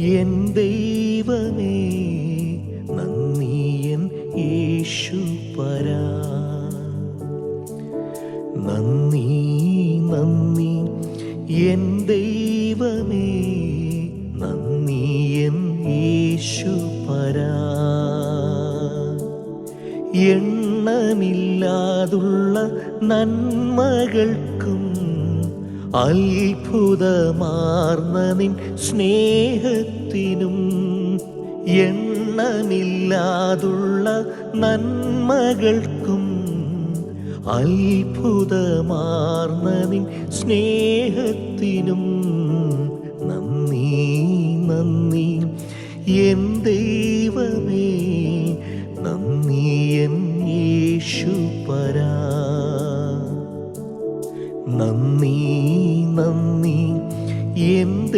N ദൈവമേ നന്ദി N യേശു പരാ. നന്ദി നന്ദി എൻ ദൈവമേ നന്ദി എൻ യേശു പരാ. എണ്ണമില്ലാതുള്ള നന്മകൾക്കും അത്ഭുതമാർന്ന നിൻ സ്നേഹത്തിനും എണ്ണമില്ലാതുള്ള നന്മകൾക്കും അത്ഭുതമാർന്ന നിൻ സ്നേഹത്തിനും നന്ദി നന്ദി. എൻ ദൈവമേ നന്ദി എൻ യേശു പരാ നന്ദി നന്ദി. എൻ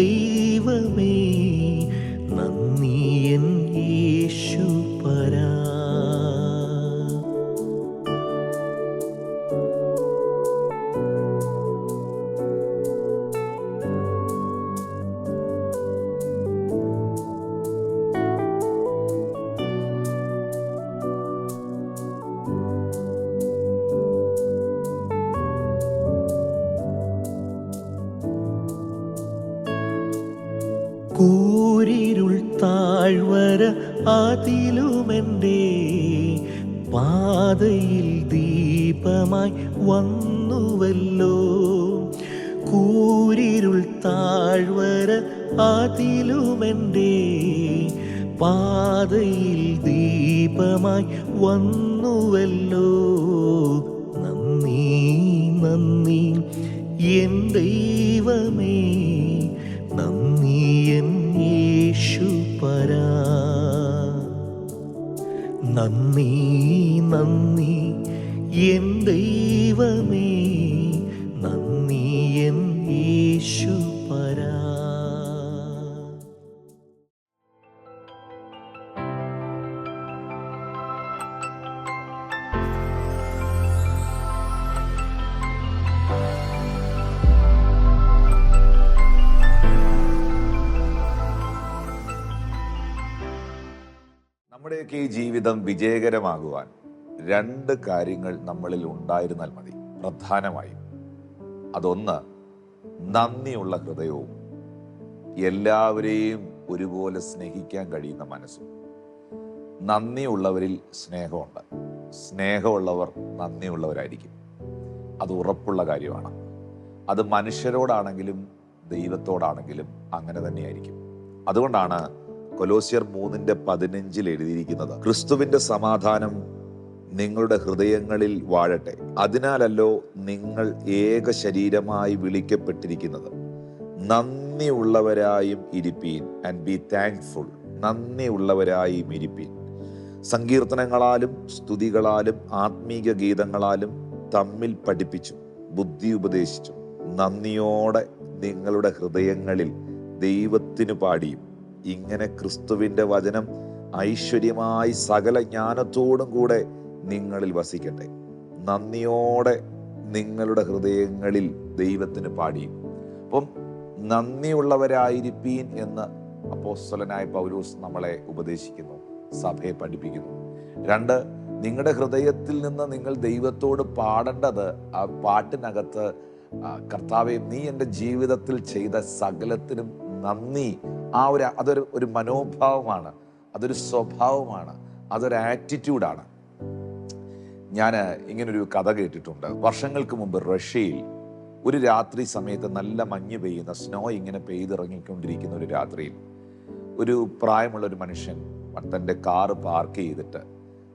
താഴ്വര അതിലുമെന്റെ പാതയിൽ ദീപമായി വന്നുവല്ലോ. കൂരിരുൾ താഴ്വര അതിലുമെന്റെ പാതയിൽ ദീപമായി വന്നുവല്ലോ. നമ്മുടെയൊക്കെ ഈ ജീവിതം വിജയകരമാകുവാൻ രണ്ട് കാര്യങ്ങൾ നമ്മളിൽ ഉണ്ടായിരുന്നാൽ മതി. പ്രധാനമായും അതൊന്ന് നന്ദിയുള്ള ഹൃദയവും എല്ലാവരെയും ഒരുപോലെ സ്നേഹിക്കാൻ കഴിയുന്ന മനസ്സും. നന്ദിയുള്ളവരിൽ സ്നേഹമുണ്ട്. സ്നേഹമുള്ളവർ നന്ദിയുള്ളവരായിരിക്കും. അത് ഉറപ്പുള്ള കാര്യമാണ്. അത് മനുഷ്യരോടാണെങ്കിലും ദൈവത്തോടാണെങ്കിലും അങ്ങനെ തന്നെയായിരിക്കും. അതുകൊണ്ടാണ് കൊലോസിയർ മൂന്നിന്റെ പതിനഞ്ചിൽ എഴുതിയിരിക്കുന്നത് ക്രിസ്തുവിന്റെ സമാധാനം നിങ്ങളുടെ ഹൃദയങ്ങളിൽ വാഴട്ടെ. അതിനാലല്ലോ നിങ്ങൾ ഏക ശരീരമായി വിളിക്കപ്പെട്ടിരിക്കുന്നത്. നന്ദിയുള്ളവരായും ഇരിപ്പീൻ ആൻഡ് ബി താങ്ക്ഫുൾ നന്ദിയുള്ളവരായും ഇരിപ്പീൻ. സങ്കീർത്തനങ്ങളാലും സ്തുതികളാലും ആത്മീക ഗീതങ്ങളാലും തമ്മിൽ പഠിപ്പിച്ചു ബുദ്ധി ഉപദേശിച്ചു. നന്ദിയോടെ നിങ്ങളുടെ ഹൃദയങ്ങളിൽ ദൈവത്തിനു പാടിയും ഇങ്ങനെ ക്രിസ്തുവിന്റെ വചനം ഐശ്വര്യമായി സകല ജ്ഞാനത്തോടും കൂടെ നിങ്ങളിൽ വസിക്കട്ടെ. നന്ദിയോടെ നിങ്ങളുടെ ഹൃദയങ്ങളിൽ ദൈവത്തിന് പാടിയും. അപ്പം നന്ദിയുള്ളവരായിരിക്കീൻ എന്ന് അപ്പോസ്തലനായ പൗലൂസ് നമ്മളെ ഉപദേശിക്കുന്നു സഭയെ പഠിപ്പിക്കുന്നു. രണ്ട് നിങ്ങളുടെ ഹൃദയത്തിൽ നിന്ന് നിങ്ങൾ ദൈവത്തോട് പാടേണ്ടത് ആ പാട്ടിനകത്ത് കർത്താവെ നീ എന്റെ ജീവിതത്തിൽ ചെയ്ത സകലത്തിനും നന്ദി ആ ഒരു അതൊരു ഒരു മനോഭാവമാണ്. അതൊരു സ്വഭാവമാണ്. അതൊരു ആറ്റിറ്റ്യൂഡാണ് ഞാൻ ഇങ്ങനൊരു കഥ കേട്ടിട്ടുണ്ട്. വർഷങ്ങൾക്ക് മുമ്പ് റഷ്യയിൽ ഒരു രാത്രി സമയത്ത് നല്ല മഞ്ഞ് പെയ്യുന്ന സ്നോ ഇങ്ങനെ പെയ്തിറങ്ങിക്കൊണ്ടിരിക്കുന്ന ഒരു രാത്രിയിൽ ഒരു പ്രായമുള്ള ഒരു മനുഷ്യൻ തന്റെ കാറ് പാർക്ക് ചെയ്തിട്ട്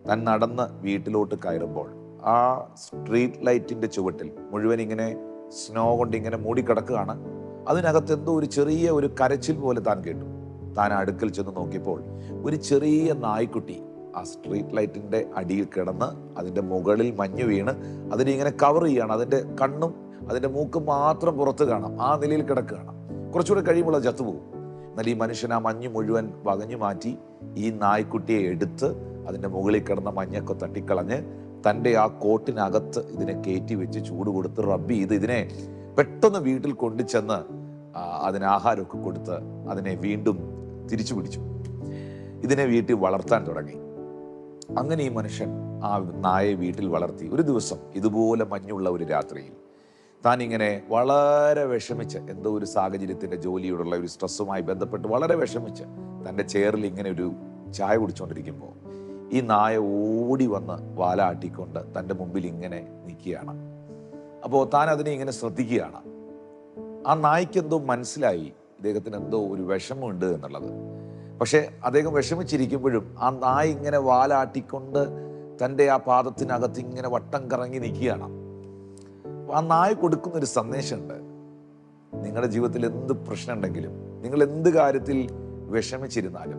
താൻ നടന്ന് വീട്ടിലോട്ട് കയറുമ്പോൾ ആ സ്ട്രീറ്റ് ലൈറ്റിന്റെ ചുവട്ടിൽ മുഴുവൻ ഇങ്ങനെ സ്നോ കൊണ്ട് ഇങ്ങനെ മൂടിക്കിടക്കുകയാണ്. അതിനകത്ത് എന്തോ ഒരു ചെറിയ ഒരു കരച്ചിൽ പോലെ താൻ കേട്ടു. താൻ അടുക്കൽ ചെന്ന് നോക്കിയപ്പോൾ ഒരു ചെറിയ നായ്ക്കുട്ടി ആ സ്ട്രീറ്റ് ലൈറ്റിന്റെ അടിയിൽ കിടന്ന് അതിന്റെ മുകളിൽ മഞ്ഞ് വീണ് അതിനെ ഇങ്ങനെ കവർ ചെയ്യാണ്. അതിന്റെ കണ്ണും അതിന്റെ മൂക്കും മാത്രം പുറത്ത് കാണാം. ആ നിലയിൽ കിടക്കുകയാണ്. കുറച്ചുകൂടെ കഴിയുമ്പോൾ അത് ചത്തുപോകും. എന്നാൽ ഈ മനുഷ്യൻ ആ മഞ്ഞ് മുഴുവൻ വകഞ്ഞു മാറ്റി ഈ നായ്ക്കുട്ടിയെ എടുത്ത് അതിന്റെ മുകളിൽ കിടന്ന മഞ്ഞൊക്കെ തട്ടിക്കളഞ്ഞ് തന്റെ ആ കോട്ടിനകത്ത് ഇതിനെ കയറ്റി വെച്ച് ചൂട് കൊടുത്ത് റബ്ബ് ചെയ്ത് ഇതിനെ പെട്ടെന്ന് വീട്ടിൽ കൊണ്ടുചെന്ന് അതിന് ആഹാരമൊക്കെ കൊടുത്ത് അതിനെ വീണ്ടും തിരിച്ചു പിടിച്ചു. ഇതിനെ വീട്ടിൽ വളർത്താൻ തുടങ്ങി. അങ്ങനെ ഈ മനുഷ്യൻ ആ നായയെ വീട്ടിൽ വളർത്തി. ഒരു ദിവസം ഇതുപോലെ മഞ്ഞുള്ള ഒരു രാത്രിയിൽ താൻ ഇങ്ങനെ വളരെ വിഷമിച്ച് എന്തോ ഒരു സാഹചര്യത്തിന്റെ ജോലിയോടുള്ള ഒരു സ്ട്രെസ്സുമായി ബന്ധപ്പെട്ട് വളരെ വിഷമിച്ച് തന്റെ ചെയറിൽ ഇങ്ങനെ ഒരു ചായ കുടിച്ചുകൊണ്ടിരിക്കുമ്പോൾ ഈ നായ ഓടി വന്ന് വാലാട്ടിക്കൊണ്ട് തന്റെ മുമ്പിൽ ഇങ്ങനെ നിൽക്കുകയാണ്. അപ്പോൾ താൻ അതിനെ ഇങ്ങനെ ശ്രദ്ധിക്കുകയാണ്. ആ നായ്ക്ക് മനസ്സിലായി. ഇദ്ദേഹത്തിന് എന്തോ ഒരു വിഷമമുണ്ട് എന്നുള്ളത്. പക്ഷേ അദ്ദേഹം വിഷമിച്ചിരിക്കുമ്പോഴും ആ നായ ഇങ്ങനെ വാലാട്ടിക്കൊണ്ട് തന്റെ ആ പാദത്തിനകത്ത് ഇങ്ങനെ വട്ടം കറങ്ങി നിൽക്കുകയാണ്. ആ നായ കൊടുക്കുന്നൊരു സന്ദേശമുണ്ട്. നിങ്ങളുടെ ജീവിതത്തിൽ എന്ത് പ്രശ്നമുണ്ടെങ്കിലും നിങ്ങൾ എന്ത് കാര്യത്തിൽ വിഷമിച്ചിരുന്നാലും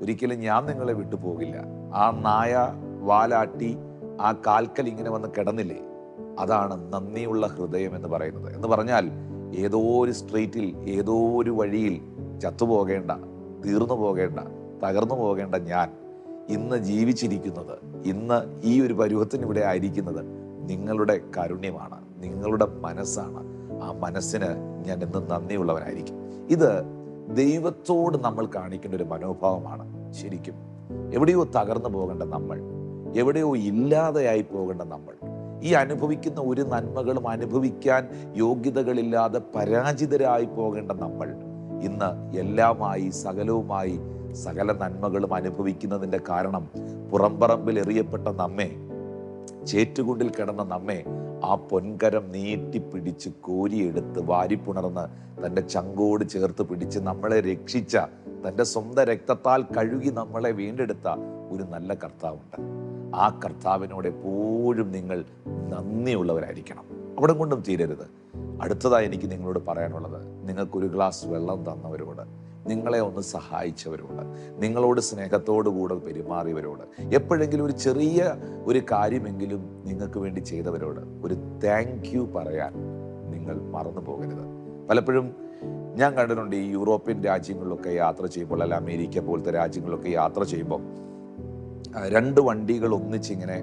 ഒരിക്കലും ഞാൻ നിങ്ങളെ വിട്ടു പോകില്ല ആ നായ വാലാട്ടി ആ കാൽക്കൽ ഇങ്ങനെ വന്ന് കിടന്നില്ലേ? അതാണ് നന്ദിയുള്ള ഹൃദയം എന്ന് പറയുന്നത്. എന്ന് പറഞ്ഞാൽ ഏതോ ഒരു സ്ട്രീറ്റിൽ ഏതോ ഒരു വഴിയിൽ ചത്തുപോകേണ്ട തീർന്നു പോകേണ്ട തകർന്നു പോകേണ്ട ഞാൻ ഇന്ന് ജീവിച്ചിരിക്കുന്നത് ഇന്ന് ഈ ഒരു പരുവത്തിന് ഇവിടെ ആയിരിക്കുന്നത് നിങ്ങളുടെ കാരുണ്യമാണ് നിങ്ങളുടെ മനസ്സാണ്. ആ മനസ്സിന് ഞാൻ എന്നും നന്ദിയുള്ളവനായിരിക്കും. ഇത് ദൈവത്തോട് നമ്മൾ കാണിക്കേണ്ട ഒരു മനോഭാവമാണ് ശരിക്കും. എവിടെയോ തകർന്നു പോകേണ്ട നമ്മൾ എവിടെയോ ഇല്ലാതെയായി പോകേണ്ട നമ്മൾ ഈ അനുഭവിക്കുന്ന ഒരു നന്മകളും അനുഭവിക്കാൻ യോഗ്യതകളില്ലാതെ പരാജിതരായി പോകേണ്ട നമ്മൾ ഇന്ന് എല്ലാമായി സകലവുമായി സകല നന്മകളും അനുഭവിക്കുന്നതിന്റെ കാരണം പുറംപറമ്പിൽ എറിയപ്പെട്ട നമ്മെ ചേറ്റുകുണ്ടിൽ കിടന്ന നമ്മെ ആ പൊൻകരം നീട്ടിപ്പിടിച്ച് കോരിയെടുത്ത് വാരിപ്പുണർന്ന് തന്റെ ചങ്കോട് ചേർത്ത് പിടിച്ച് നമ്മളെ രക്ഷിച്ച തന്റെ സ്വന്തം രക്തത്താൽ കഴുകി നമ്മളെ വീണ്ടെടുത്ത ഒരു നല്ല കർത്താവുണ്ട്. ആ കർത്താവിനോട് എപ്പോഴും നിങ്ങൾ നന്ദിയുള്ളവരായിരിക്കണം. അവിടെ കൊണ്ടും തീരരുത്. അടുത്തതായി എനിക്ക് നിങ്ങളോട് പറയാനുള്ളത് നിങ്ങൾക്കൊരു ഗ്ലാസ് വെള്ളം തന്നവരോട് നിങ്ങളെ ഒന്ന് സഹായിച്ചവരോട് നിങ്ങളോട് സ്നേഹത്തോടു കൂടെ പെരുമാറിയവരോട് എപ്പോഴെങ്കിലും ഒരു ചെറിയ ഒരു കാര്യമെങ്കിലും നിങ്ങൾക്ക് വേണ്ടി ചെയ്തവരോട് ഒരു താങ്ക് യു പറയാൻ നിങ്ങൾ മറന്നു പോകരുത് പലപ്പോഴും ഞാൻ കണ്ടിട്ടുണ്ട് ഈ യൂറോപ്യൻ രാജ്യങ്ങളിലൊക്കെ യാത്ര ചെയ്യുമ്പോൾ അല്ല അമേരിക്ക പോലത്തെ രാജ്യങ്ങളിലൊക്കെ യാത്ര ചെയ്യുമ്പോൾ രണ്ട് വണ്ടികൾ ഒന്നിച്ചിങ്ങനെ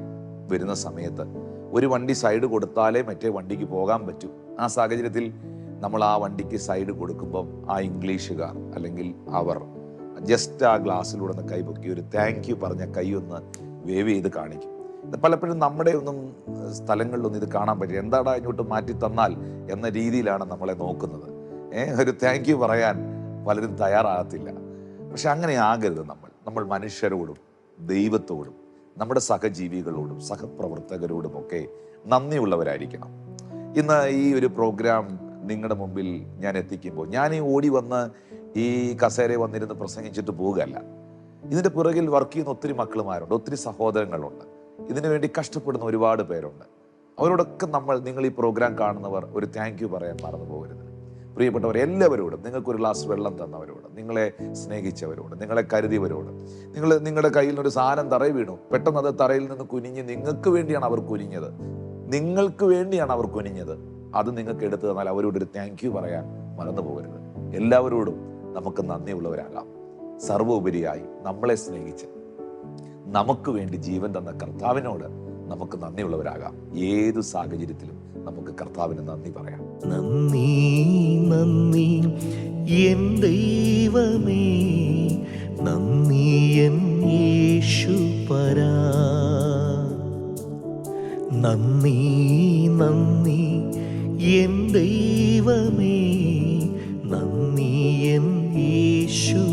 വരുന്ന സമയത്ത് ഒരു വണ്ടി സൈഡ് കൊടുത്താലേ മറ്റേ വണ്ടിക്ക് പോകാൻ പറ്റൂ. ആ സാഹചര്യത്തിൽ നമ്മൾ ആ വണ്ടിക്ക് സൈഡ് കൊടുക്കുമ്പം ആ ഇംഗ്ലീഷുകാർ അല്ലെങ്കിൽ അവർ ജസ്റ്റ് ആ ഗ്ലാസ്സിലൂടെ ഒന്ന് കൈപൊക്കി ഒരു താങ്ക് യു പറഞ്ഞ കൈ ഒന്ന് വേവ് ചെയ്ത് കാണിക്കും. പലപ്പോഴും നമ്മുടെ ഒന്നും സ്ഥലങ്ങളിലൊന്നും ഇത് കാണാൻ പറ്റില്ല. എന്താടാ ഇങ്ങോട്ട് മാറ്റി തന്നാൽ എന്ന രീതിയിലാണ് നമ്മളെ നോക്കുന്നത്. ഒരു താങ്ക് യു പറയാൻ പലരും തയ്യാറാകത്തില്ല. പക്ഷെ അങ്ങനെ ആകരുത് നമ്മൾ. നമ്മൾ മനുഷ്യരോടും ദൈവത്തോടും നമ്മുടെ സഹജീവികളോടും സഹപ്രവർത്തകരോടും ഒക്കെ നന്ദിയുള്ളവരായിരിക്കണം. ഇന്ന് ഈ ഒരു പ്രോഗ്രാം നിങ്ങളുടെ മുമ്പിൽ ഞാൻ എത്തിക്കുമ്പോൾ ഞാൻ ഈ ഓടി വന്ന് ഈ കസേര വന്നിരുന്ന് പ്രസംഗിച്ചിട്ട് പോവുകയല്ല. ഇതിന്റെ പുറകിൽ വർക്ക് ചെയ്യുന്ന ഒത്തിരി മക്കളുമാരുണ്ട് ഒത്തിരി സഹോദരങ്ങളുണ്ട്. ഇതിനു വേണ്ടി കഷ്ടപ്പെടുന്ന ഒരുപാട് പേരുണ്ട്. അവരോടൊക്കെ നമ്മൾ നിങ്ങൾ ഈ പ്രോഗ്രാം കാണുന്നവർ ഒരു താങ്ക് യു പറയാൻ മറന്നു പോകരുത് പ്രിയപ്പെട്ടവർ എല്ലാവരോടും നിങ്ങൾക്കൊരു ഗ്ലാസ് വെള്ളം തന്നവരോട് നിങ്ങളെ സ്നേഹിച്ചവരോട് നിങ്ങളെ കരുതിയവരോട് നിങ്ങൾ നിങ്ങളുടെ കയ്യിൽ നിന്നൊരു സാധനം തറയിൽ വീണു. പെട്ടെന്ന് അത് തറയിൽ നിന്ന് കുനിഞ്ഞ് നിങ്ങൾക്ക് വേണ്ടിയാണ് അവർ കുനിഞ്ഞത്. നിങ്ങൾക്ക് വേണ്ടിയാണ് അവർ കുനിഞ്ഞത്. അത് നിങ്ങൾക്ക് എടുത്തു തന്നാൽ അവരോട് ഒരു താങ്ക് യു പറയാൻ മറന്നു പോകരുത്. എല്ലാവരോടും നമുക്ക് നന്ദിയുള്ളവരാകാം സർവോപരിയായി നമ്മളെ സ്നേഹിച്ച് നമുക്ക് വേണ്ടി ജീവൻ തന്ന കർത്താവിനോട് നമുക്ക് നന്ദിയുള്ളവരാകാം ഏത് സാഹചര്യത്തിലും നമുക്ക് കർത്താവിന് നന്ദി പറയാം. നന്ദി നന്ദി. എൻ ദൈവമേ നന്ദി എൻ യേശു പരാ. നന്ദി നന്ദി. എൻ ദൈവമേ നന്ദി എൻ യേശു